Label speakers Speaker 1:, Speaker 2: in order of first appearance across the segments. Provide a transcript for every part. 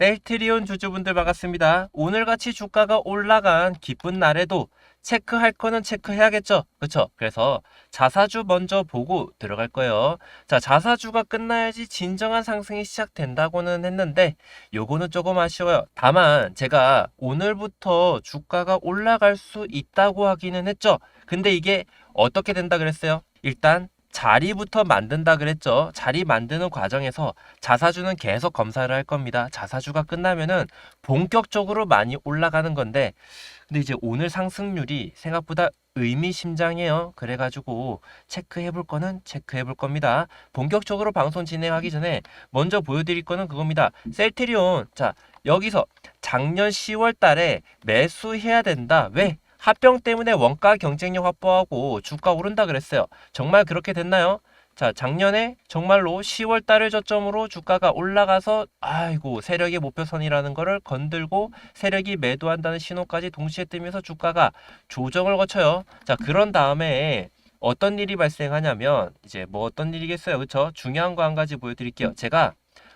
Speaker 1: 셀트리온 주주분들 반갑습니다. 오늘같이 주가가 올라간 기쁜 날에도 체크할 거는 체크해야겠죠. 그쵸? 그래서 자사주 먼저 보고 들어갈 거예요. 자, 자사주가 끝나야지 진정한 상승이 시작된다고는 했는데 요거는 조금 아쉬워요. 다만 제가 오늘부터 주가가 올라갈 수 있다고 하기는 했죠. 근데 이게 어떻게 된다 그랬어요? 일단 자리부터 만든다 그랬죠. 자리 만드는 과정에서 자사주는 계속 검사를 할 겁니다. 자사주가 끝나면은 본격적으로 많이 올라가는 건데, 근데 이제 오늘 상승률이 생각보다 의미심장해요. 그래가지고 체크해 볼 거는 체크해 볼 겁니다. 본격적으로 방송 진행하기 전에 먼저 보여드릴 거는 그겁니다. 셀트리온. 자, 여기서 작년 10월 달에 매수해야 된다. 왜? 합병 때문에 원가 경쟁력 확보하고 주가 오른다 그랬어요. 정말 그렇게 됐나요? 자, 작년에 정말로 10월 달을 저점으로 주가가 올라가서 아이고, 세력의 목표선이라는 거를 건들고 세력이 매도한다는 신호까지 동시에 뜨면서 주가가 조정을 거쳐요. 자, 그런 다음에 어떤 일이 발생하냐면 이제 뭐 어떤 일이겠어요. 그렇죠? 중요한 거 한 가지 보여 드릴게요. 제가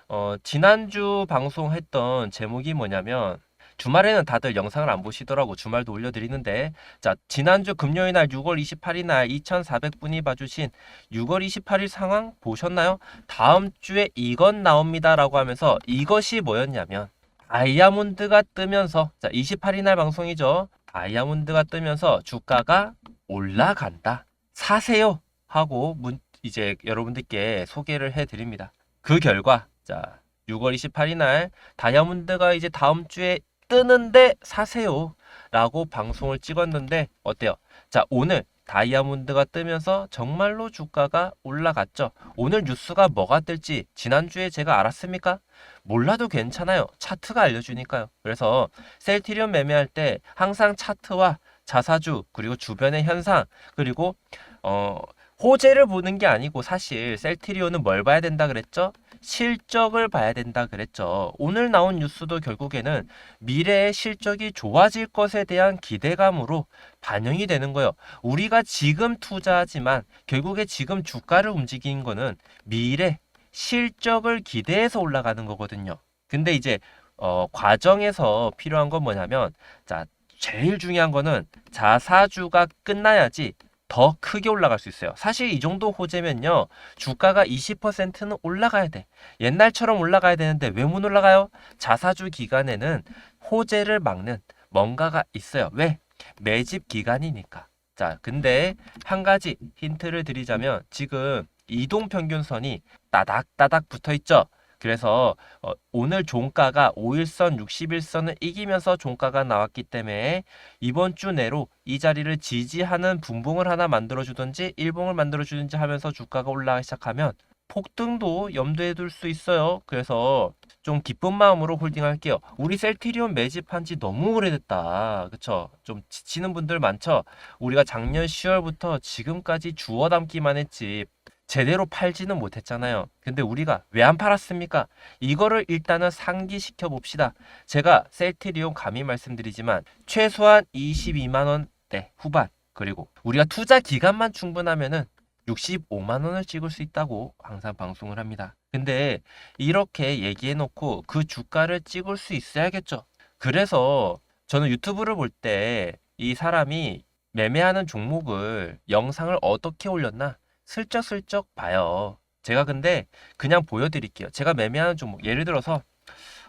Speaker 1: 어, 지난주 방송했던 제목이 뭐냐면 주말에는 다들 영상을 안 보시더라고 주말도 올려드리는데. 자 지난주 금요일 날 6월 28일 날 2400분이 봐주신 6월 28일 상황 보셨나요? 다음 주에 이건 나옵니다라고 하면서 이것이 뭐였냐면 다이아몬드가 뜨면서 자 28일 날 방송이죠. 다이아몬드가 뜨면서 주가가 올라간다. 사세요 하고 문, 이제 여러분들께 소개를 해드립니다. 그 결과 자 6월 28일 날 다이아몬드가 이제 다음 주에 뜨는데 사세요 라고 방송을 찍었는데 어때요? 자 오늘 다이아몬드가 뜨면서 정말로 주가가 올라갔죠. 오늘 뉴스가 뭐가 뜰지 지난주에 제가 알았습니까? 몰라도 괜찮아요. 차트가 알려주니까요. 그래서 셀티리온 매매할 때 항상 차트와 자사주 그리고 주변의 현상 그리고 어 호재를 보는 게 아니고 사실 셀트리온은 뭘 봐야 된다 그랬죠? 실적을 봐야 된다 그랬죠. 오늘 나온 뉴스도 결국에는 미래의 실적이 좋아질 것에 대한 기대감으로 반영이 되는 거예요. 우리가 지금 투자하지만 결국에 지금 주가를 움직이는 거는 미래 실적을 기대해서 올라가는 거거든요. 근데 이제 어, 과정에서 필요한 건 뭐냐면 자 제일 중요한 거는 자사주가 끝나야지 더 크게 올라갈 수 있어요. 사실 이 정도 호재면요. 주가가 20%는 올라가야 돼. 옛날처럼 올라가야 되는데 왜 못 올라가요? 자사주 기간에는 호재를 막는 뭔가가 있어요. 왜? 매집 기간이니까. 자, 근데 한 가지 힌트를 드리자면 지금 이동 평균선이 따닥따닥 붙어 있죠. 그래서 어, 오늘 종가가 5일선, 60일선을 이기면서 종가가 나왔기 때문에 이번 주 내로 이 자리를 지지하는 분봉을 하나 만들어 주든지 일봉을 만들어 주든지 하면서 주가가 올라가기 시작하면 폭등도 염두에 둘 수 있어요. 그래서 좀 기쁜 마음으로 홀딩할게요. 우리 셀티리온 매집한 지 너무 오래됐다. 그쵸? 좀 지치는 분들 많죠? 우리가 작년 10월부터 지금까지 주워 담기만 했지 제대로 팔지는 못했잖아요. 근데 우리가 왜 안 팔았습니까? 이거를 일단은 상기시켜 봅시다. 제가 셀트리온 감히 말씀드리지만 최소한 22만 원대 후반 그리고 우리가 투자 기간만 충분하면은 65만 원을 찍을 수 있다고 항상 방송을 합니다. 근데 이렇게 얘기해 놓고 그 주가를 찍을 수 있어야겠죠. 그래서 저는 유튜브를 볼 때 이 사람이 매매하는 종목을 영상을 어떻게 올렸나 슬쩍슬쩍 봐요. 제가 근데 그냥 보여드릴게요. 제가 매매하는 종목, 예를 들어서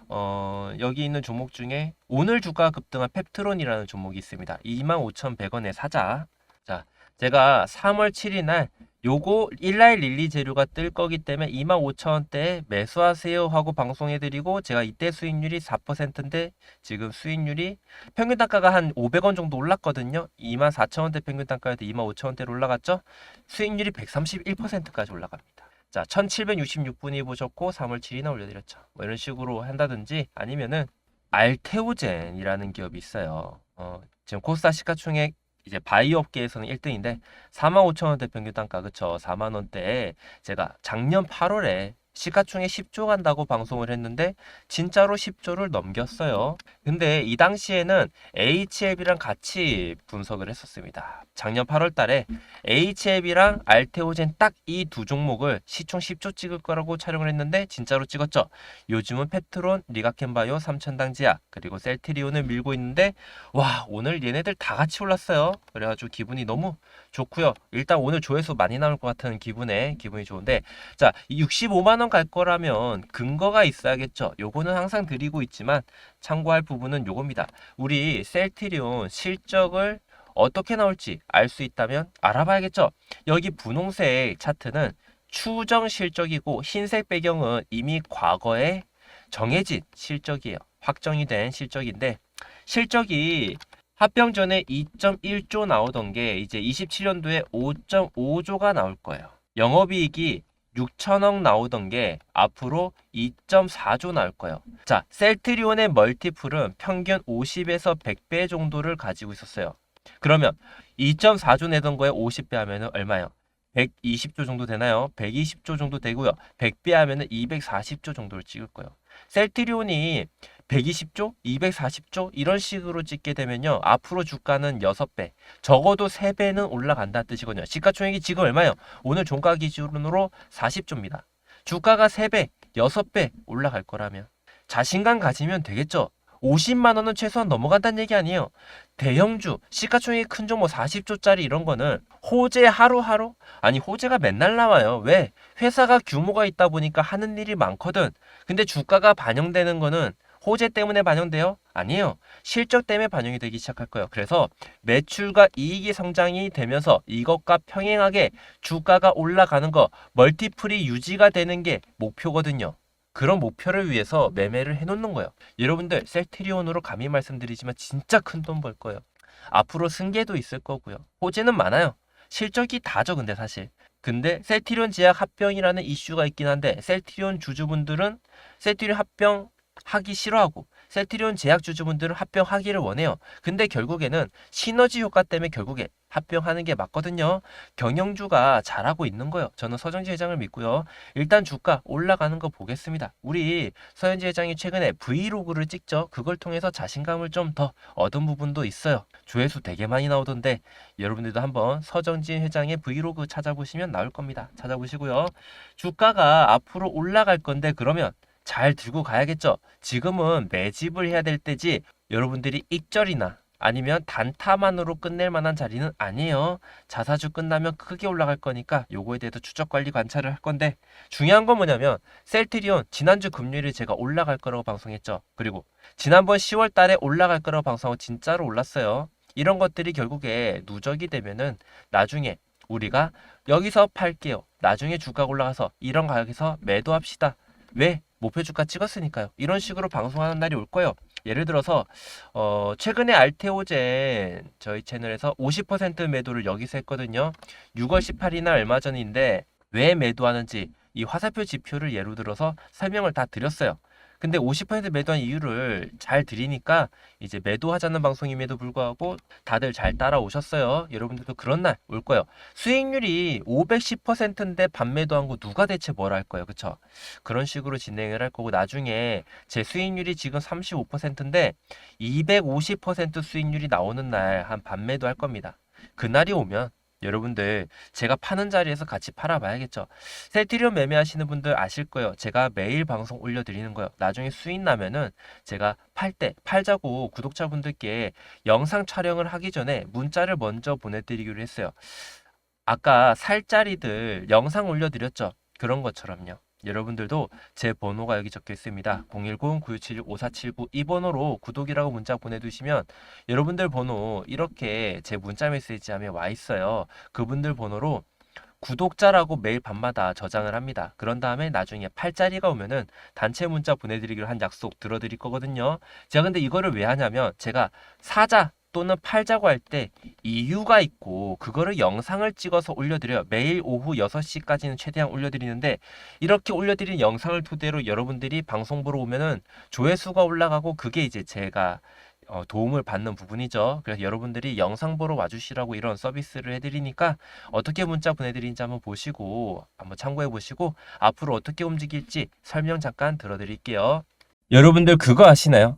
Speaker 1: 어, 여기 있는 종목 중에 오늘 주가 급등한 펩트론이라는 종목이 있습니다. 25,100원에 사자. 자, 제가 3월 7일 날 요거 일라일 릴리 재료가 뜰 거기 때문에 25,000원대에 매수하세요 하고 방송해드리고 제가 이때 수익률이 4%인데 지금 수익률이 평균 단가가 한 500원 정도 올랐거든요. 24,000원대 평균 단가였는데 25,000원대로 올라갔죠. 수익률이 131%까지 올라갑니다. 자, 1766분이 보셨고 3월 7일이나 올려드렸죠. 뭐 이런 식으로 한다든지 아니면은 알테오젠이라는 기업이 있어요. 어, 지금 코스닥 시가총액 이제 바이오 업계에서는 1등인데 45,000원대 평균 단가. 그쵸? 4만 원대에 제가 작년 8월에 시가총액 10조 간다고 방송을 했는데 진짜로 10조를 넘겼어요. 근데 이 당시에는 HLB랑 같이 분석을 했었습니다. 작년 8월 달에 HLB랑 알테오젠 딱 이 두 종목을 시총 10조 찍을 거라고 촬영을 했는데 진짜로 찍었죠. 요즘은 페트론, 리가켄바이오, 삼천당지약 그리고 셀트리온을 밀고 있는데 와 오늘 얘네들 다 같이 올랐어요. 그래가지고 기분이 너무 좋고요. 일단 오늘 조회수 많이 나올 것 같은 기분에 기분이 좋은데 자 65만 원 갈 거라면 근거가 있어야겠죠. 요거는 항상 드리고 있지만 참고할 부분은 요겁니다. 우리 셀트리온 실적을 어떻게 나올지 알 수 있다면 알아봐야겠죠. 여기 분홍색 차트는 추정 실적이고 흰색 배경은 이미 과거에 정해진 실적이에요. 확정이 된 실적인데 실적이 합병 전에 2.1조 나오던 게 이제 27년도에 5.5조가 나올 거예요. 영업이익이 6천억 나오던 게 앞으로 2.4조 나올 거예요. 자, 셀트리온의 멀티플은 평균 50에서 100배 정도를 가지고 있었어요. 그러면 2.4조 내던 거에 50배 하면은 얼마예요? 120조 정도 되나요? 120조 정도 되고요. 100배 하면은 240조 정도를 찍을 거예요. 셀트리온이 120조, 240조 이런 식으로 찍게 되면요. 앞으로 주가는 6배, 적어도 3배는 올라간다는 뜻이거든요. 시가총액이 지금 얼마예요? 오늘 종가 기준으로 40조입니다. 주가가 3배, 6배 올라갈 거라면 자신감 가지면 되겠죠. 50만 원은 최소한 넘어간다는 얘기 아니에요. 대형주, 시가총액이 큰 종목 40조짜리 이런 거는 호재 하루하루? 아니 호재가 맨날 나와요. 왜? 회사가 규모가 있다 보니까 하는 일이 많거든. 근데 주가가 반영되는 거는 호재 때문에 반영돼요? 아니에요. 실적 때문에 반영이 되기 시작할 거예요. 그래서 매출과 이익이 성장이 되면서 이것과 평행하게 주가가 올라가는 거, 멀티플이 유지가 되는 게 목표거든요. 그런 목표를 위해서 매매를 해놓는 거예요. 여러분들 셀트리온으로 감히 말씀드리지만 진짜 큰 돈 벌 거예요. 앞으로 승계도 있을 거고요. 호재는 많아요. 실적이 다죠, 근데 사실. 근데 셀트리온 제약 합병이라는 이슈가 있긴 한데 셀트리온 주주분들은 셀트리온 합병 하기 싫어하고 셀트리온 제약 주주분들은 합병하기를 원해요. 근데 결국에는 시너지 효과 때문에 결국에 합병하는 게 맞거든요. 경영주가 잘하고 있는 거예요. 저는 서정지 회장을 믿고요. 일단 주가 올라가는 거 보겠습니다. 우리 서현지 회장이 최근에 브이로그를 찍죠. 그걸 통해서 자신감을 좀 더 얻은 부분도 있어요. 조회수 되게 많이 나오던데 여러분들도 한번 서정진 회장의 브이로그 찾아보시면 나올 겁니다. 찾아보시고요. 주가가 앞으로 올라갈 건데 그러면 잘 들고 가야겠죠. 지금은 매집을 해야 될 때지 여러분들이 익절이나 아니면 단타만으로 끝낼 만한 자리는 아니에요. 자사주 끝나면 크게 올라갈 거니까 요거에 대해서 추적 관리 관찰을 할 건데 중요한 건 뭐냐면 셀트리온 지난주 금요일에 제가 올라갈 거라고 방송했죠. 그리고 지난번 10월 달에 올라갈 거라고 방송하고 진짜로 올랐어요. 이런 것들이 결국에 누적이 되면은 나중에 우리가 여기서 팔게요. 나중에 주가가 올라가서 이런 가격에서 매도합시다. 왜? 목표 주가 찍었으니까요. 이런 식으로 방송하는 날이 올 거예요. 예를 들어서 어, 최근에 알테오젠 저희 채널에서 50% 매도를 여기서 했거든요. 6월 18일이나 얼마 전인데 왜 매도하는지 이 화살표 지표를 예로 들어서 설명을 다 드렸어요. 근데 50% 매도한 이유를 잘 드리니까 이제 매도하자는 방송임에도 불구하고 다들 잘 따라오셨어요. 여러분들도 그런 날 올 거예요. 수익률이 510%인데 반매도한 거 누가 대체 뭘 할 거예요. 그쵸? 그런 식으로 진행을 할 거고 나중에 제 수익률이 지금 35%인데 250% 수익률이 나오는 날 한 반매도 할 겁니다. 그날이 오면 여러분들 제가 파는 자리에서 같이 팔아봐야겠죠. 셀트리온 매매하시는 분들 아실 거예요. 제가 매일 방송 올려드리는 거예요. 나중에 수익 나면은 제가 팔 때 팔자고 구독자분들께 영상 촬영을 하기 전에 문자를 먼저 보내드리기로 했어요. 아까 살 자리들 영상 올려드렸죠. 그런 것처럼요. 여러분들도 제 번호가 여기 적혀 있습니다. 010-9676-5479 이 번호로 구독이라고 문자 보내두시면 여러분들 번호 이렇게 제 문자 메시지함에 와 있어요. 그분들 번호로 구독자라고 매일 밤마다 저장을 합니다. 그런 다음에 나중에 팔자리가 오면은 단체 문자 보내드리기로 한 약속 들어드릴 거거든요. 제가 근데 이거를 왜 하냐면 제가 사자 또는 팔자고 할 때 이유가 있고 그거를 영상을 찍어서 올려드려요. 매일 오후 6시까지는 최대한 올려드리는데 이렇게 올려드린 영상을 토대로 여러분들이 방송 보러 오면은 조회수가 올라가고 그게 이제 제가 어, 도움을 받는 부분이죠. 그래서 여러분들이 영상 보러 와주시라고 이런 서비스를 해드리니까 어떻게 문자 보내드리는지 한번 보시고 한번 참고해 보시고 앞으로 어떻게 움직일지 설명 잠깐 들어드릴게요. 여러분들 그거 아시나요?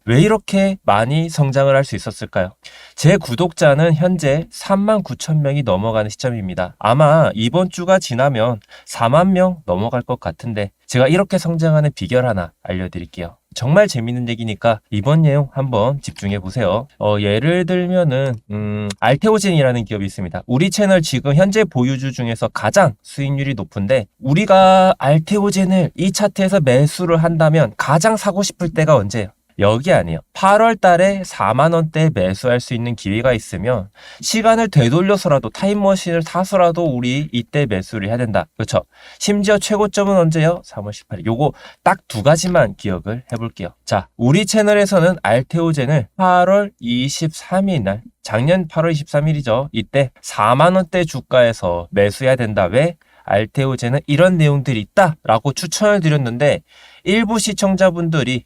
Speaker 1: 왜 이렇게 많이 성장을 할 수 있었을까요? 제 구독자는 현재 3만 9천 명이 넘어가는 시점입니다. 아마 이번 주가 지나면 4만 명 넘어갈 것 같은데 제가 이렇게 성장하는 비결 하나 알려드릴게요. 정말 재밌는 얘기니까 이번 내용 한번 집중해 보세요. 어, 예를 들면은 음, 알테오젠이라는 기업이 있습니다. 우리 채널 지금 현재 보유주 중에서 가장 수익률이 높은데 우리가 알테오젠을 이 차트에서 매수를 한다면 가장 사고 싶을 때가 언제예요? 여기 아니에요. 8월 달에 4만 원대 매수할 수 있는 기회가 있으면 시간을 되돌려서라도 타임머신을 타서라도 우리 이때 매수를 해야 된다. 그렇죠? 심지어 최고점은 언제요? 3월 18일. 요거 딱 두 가지만 기억을 해볼게요. 자, 우리 채널에서는 알테오젠을 8월 23일 날 작년 8월 23일이죠. 이때 4만 원대 주가에서 매수해야 된다. 왜? 알테오젠은 이런 내용들이 있다라고 추천을 드렸는데 일부 시청자분들이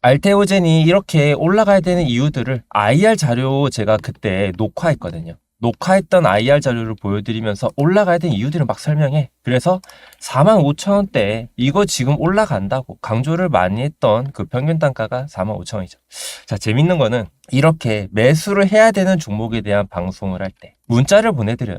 Speaker 1: 알테오젠이 이렇게 올라가야 되는 이유들을 IR 자료 제가 그때 녹화했거든요. 녹화했던 IR 자료를 보여드리면서 올라가야 되는 이유들을 막 설명해. 그래서 4만 5천 원대 이거 지금 올라간다고 강조를 많이 했던 그 평균 단가가 4만 5천 원이죠. 자 재밌는 거는 이렇게 매수를 해야 되는 종목에 대한 방송을 할 때 문자를 보내드려요.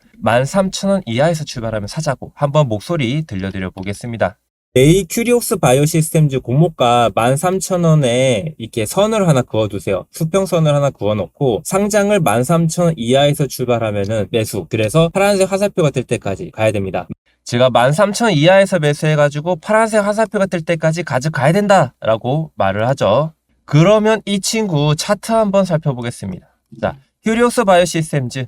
Speaker 1: 13,000원 이하에서 출발하면 사자고 한번 목소리 들려드려 보겠습니다. A 큐리옥스 바이오 시스템즈 공모가 13,000원에 이렇게 선을 하나 그어두세요. 수평선을 하나 그어놓고 상장을 13,000원 이하에서 출발하면은 매수. 그래서 파란색 화살표가 뜰 때까지 가야 됩니다. 제가 13,000원 이하에서 매수해가지고 파란색 화살표가 뜰 때까지 가져가야 된다라고 말을 하죠. 그러면 이 친구 차트 한번 살펴보겠습니다. 자, 큐리옥스 바이오 시스템즈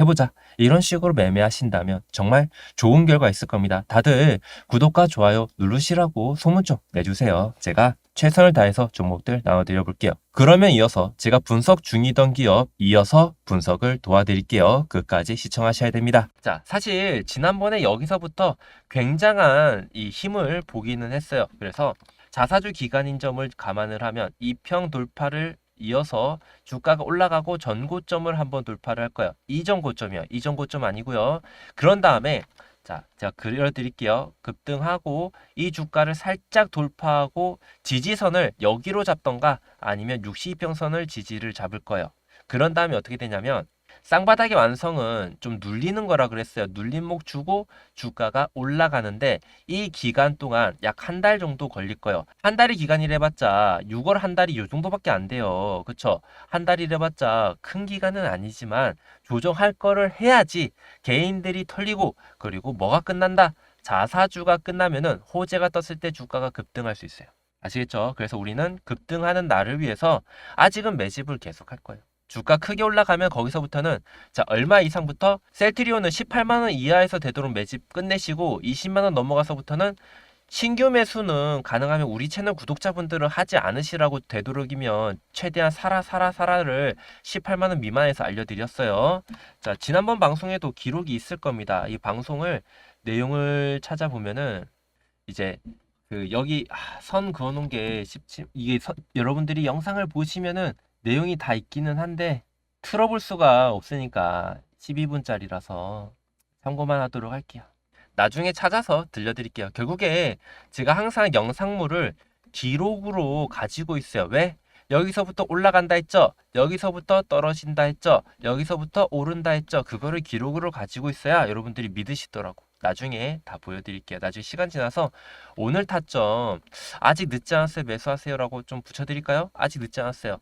Speaker 1: 해보자. 이런 식으로 매매하신다면 정말 좋은 결과 있을 겁니다. 다들 구독과 좋아요 누르시라고 소문 좀 내주세요. 제가 최선을 다해서 종목들 나눠드려 볼게요. 그러면 이어서 제가 분석 중이던 기업 이어서 분석을 도와드릴게요. 끝까지 시청하셔야 됩니다. 자, 사실 지난번에 여기서부터 굉장한 이 힘을 보기는 했어요. 그래서 자사주 기간인 점을 감안을 하면 2평 돌파를 이어서 주가가 올라가고 전고점을 한번 돌파를 할 거예요. 이전 고점이요. 이전 고점 아니고요. 그런 다음에 자, 제가 그려드릴게요. 급등하고 이 주가를 살짝 돌파하고 지지선을 여기로 잡던가 아니면 62평선을 지지를 잡을 거예요. 그런 다음에 어떻게 되냐면 쌍바닥의 완성은 좀 눌리는 거라 그랬어요. 눌림목 주고 주가가 올라가는데 이 기간 동안 약 한 달 정도 걸릴 거예요. 한 달이 기간이래 봤자 6월 한 달이 요 정도밖에 안 돼요. 그쵸? 한 달이래 봤자 큰 기간은 아니지만 조정할 거를 해야지 개인들이 털리고 그리고 뭐가 끝난다? 자사주가 끝나면은 호재가 떴을 때 주가가 급등할 수 있어요. 아시겠죠? 그래서 우리는 급등하는 날을 위해서 아직은 매집을 계속 할 거예요. 주가 크게 올라가면 거기서부터는 자 얼마 이상부터 셀트리온은 18만 원 이하에서 되도록 매집 끝내시고 20만 원 넘어가서부터는 신규 매수는 가능하면 우리 채널 구독자분들은 하지 않으시라고 되도록이면 최대한 사라 사라 사라를 18만 원 미만에서 알려드렸어요. 자 지난번 방송에도 기록이 있을 겁니다. 이 방송을 내용을 찾아보면은 이제 그 여기 아, 선 그어놓은 게 쉽지 이게 선- 여러분들이 영상을 보시면은 내용이 다 있기는 한데 틀어볼 수가 없으니까 12분짜리라서 참고만 하도록 할게요. 나중에 찾아서 들려드릴게요. 결국에 제가 항상 영상물을 기록으로 가지고 있어요. 왜? 여기서부터 올라간다 했죠? 여기서부터 떨어진다 했죠? 여기서부터 오른다 했죠? 그거를 기록으로 가지고 있어야 여러분들이 믿으시더라고. 나중에 다 보여드릴게요. 나중에 시간 지나서 오늘 타점 아직 늦지 않았어요. 매수하세요라고 좀 붙여드릴까요? 아직 늦지 않았어요.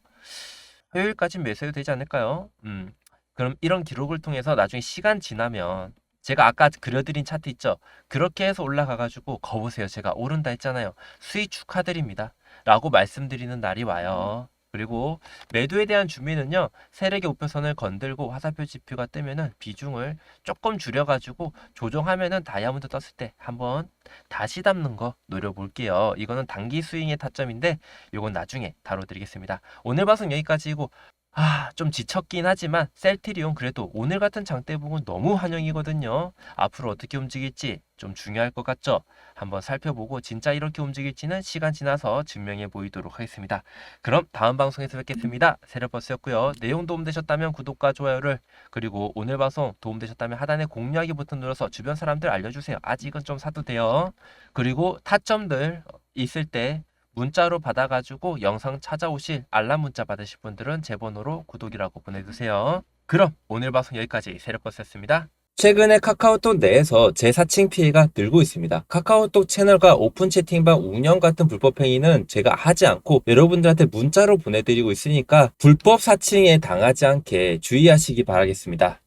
Speaker 1: 화요일까지 매수해도 되지 않을까요? 음, 그럼 이런 기록을 통해서 나중에 시간 지나면 제가 아까 그려드린 차트 있죠? 그렇게 해서 올라가가지고 거보세요. 제가 오른다 했잖아요. 수익 축하드립니다. 라고 말씀드리는 날이 와요. 그리고 매도에 대한 준비는요. 세력의 우표선을 건들고 화살표 지표가 뜨면은 비중을 조금 줄여가지고 조정하면은 다이아몬드 떴을 때 한번 다시 담는 거 노려볼게요. 이거는 단기 스윙의 타점인데 이건 나중에 다뤄드리겠습니다. 오늘 방송 여기까지이고 아, 좀 지쳤긴 하지만 셀트리온 그래도 오늘 같은 장대봉은 너무 환영이거든요. 앞으로 어떻게 움직일지 좀 중요할 것 같죠? 한번 살펴보고 진짜 이렇게 움직일지는 시간 지나서 증명해 보이도록 하겠습니다. 그럼 다음 방송에서 뵙겠습니다. 세력버스였고요. 내용 도움되셨다면 구독과 좋아요를 그리고 오늘 방송 도움되셨다면 하단에 공유하기 버튼 눌러서 주변 사람들 알려주세요. 아직은 좀 사도 돼요. 그리고 타점들 있을 때 문자로 받아가지고 영상 찾아오실 알람 문자 받으실 분들은 제 번호로 구독이라고 보내주세요. 그럼 오늘 방송 여기까지 세력버스였습니다. 최근에 카카오톡 내에서 재사칭 피해가 늘고 있습니다. 카카오톡 채널과 오픈 채팅방 운영 같은 불법 행위는 제가 하지 않고 여러분들한테 문자로 보내드리고 있으니까 불법 사칭에 당하지 않게 주의하시기 바라겠습니다.